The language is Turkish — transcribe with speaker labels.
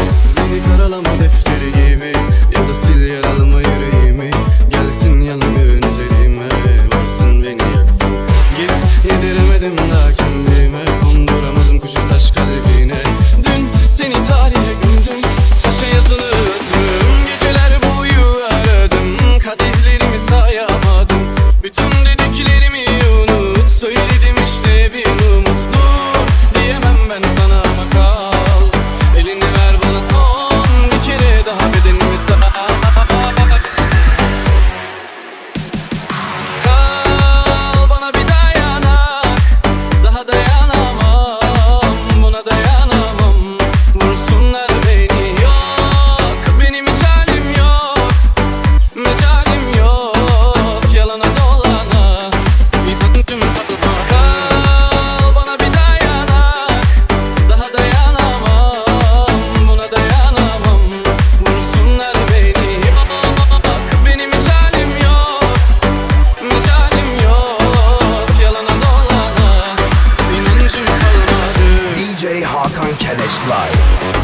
Speaker 1: Beni karalama defteri gibi. Ya da sil yaralama yüreğimi. Gelsin
Speaker 2: yanıma. Slide.